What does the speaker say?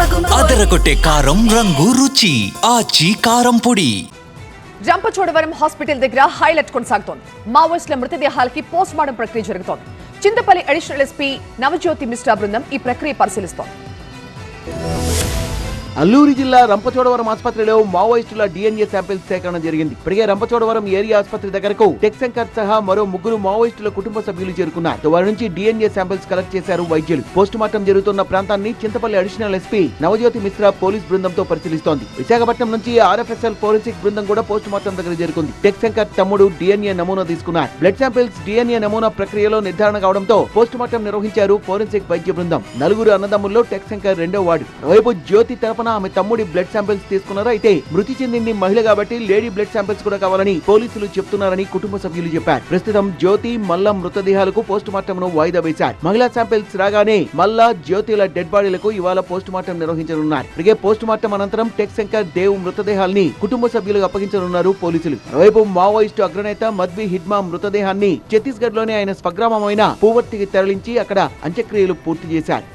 అదరగొట్టే కారం రంగు రుచి ఆచి కారం పొడి. జంపచోడవరం హాస్పిటల్ దగ్గర హైలైట్ కొనసాగుతోంది. మావోయిస్టుల మృతదేహాలకి పోస్ట్ మార్టం ప్రక్రియ జరుగుతోంది. చింతపల్లి అడిషనల్ ఎస్పీ నవజ్యోతి మిశ్రా బృందం ఈ ప్రక్రియ పరిశీలిస్తోంది. అల్లూరి జిల్లా రంపచోడవరం ఆసుపత్రిలో మావోయిస్టుల డిఎన్ఏ శాంపిల్ సేకరణ జరిగింది. ఇప్పటికే రంపచోడవరం ఏరియా ఆసుపత్రి దగ్గరకు టెక్ శంకర్ సహా మరో ముగ్గురు మావోయిస్టుల కుటుంబ సభ్యులు చేరుకున్నారు. వారి నుంచి డిఎన్ఏ శాంపిల్స్ కలెక్ట్ చేశారు వైద్యులు. పోస్ట్ మార్టం జరుగుతున్న ప్రాంతాన్ని Chintapalli additional SP Navajyoti Mishra police బృందంతో పరిశీలిస్తోంది. విశాఖపట్నం నుంచి ఆర్ఎఫ్ఎస్ఎల్ ఫోరెన్సిక్ బృందం కూడా పోస్ట్ మార్టం దగ్గర చేరుకుంది. టెక్ శంకర్ తమ్ముడు డిఎన్ఏ నమూనా తీసుకున్నారు. బ్లడ్ శాంపిల్స్ డిఎన్ఏ నమూనా ప్రక్రియలో నిర్ధారణ కావడంతో పోస్ట్ మార్టం నిర్వహించారు ఫోరెన్సిక్ వైద్య బృందం. నలుగురు అన్నదమ్ముల్లో టెక్ శంకర్ రెండో వాడు వైపు జ్యోతి తరపున ఆమె తమ్ముడి బ్లడ్ శాంపిల్స్ తీసుకున్నారు? అయితే మృతి చెందింది మహిళ కాబట్టి లేడీ బ్లడ్ శాంపిల్స్ కూడా కావాలని పోలీసులు చెప్తున్నారని కుటుంబ సభ్యులు చెప్పారు. ప్రస్తుతం జ్యోతి మల్ల మృతదేహాలకు పోస్ట్ మార్టం ను వాయిదా వేశారు. మహిళా శాంపిల్స్ రాగానే మల్ల జ్యోతిల డెడ్ బాడీలకు ఇవాళ పోస్ట్ మార్టం నిర్వహించనున్నారు. ఇప్పటికే పోస్ట్ మార్టం అనంతరం టెక్ శంకర్ దేవ్ మృతదేహాల్ని కుటుంబ సభ్యులకు అప్పగించనున్నారు పోలీసులు. మరోవైపు మావోయిస్టు అగ్రనేత మద్వి హిడ్మా మృతదేహాన్ని ఛత్తీస్గఢ్లోని ఆయన స్వగ్రామమైన పూవర్తికి తరలించి అక్కడ అంత్యక్రియలు పూర్తి చేశారు.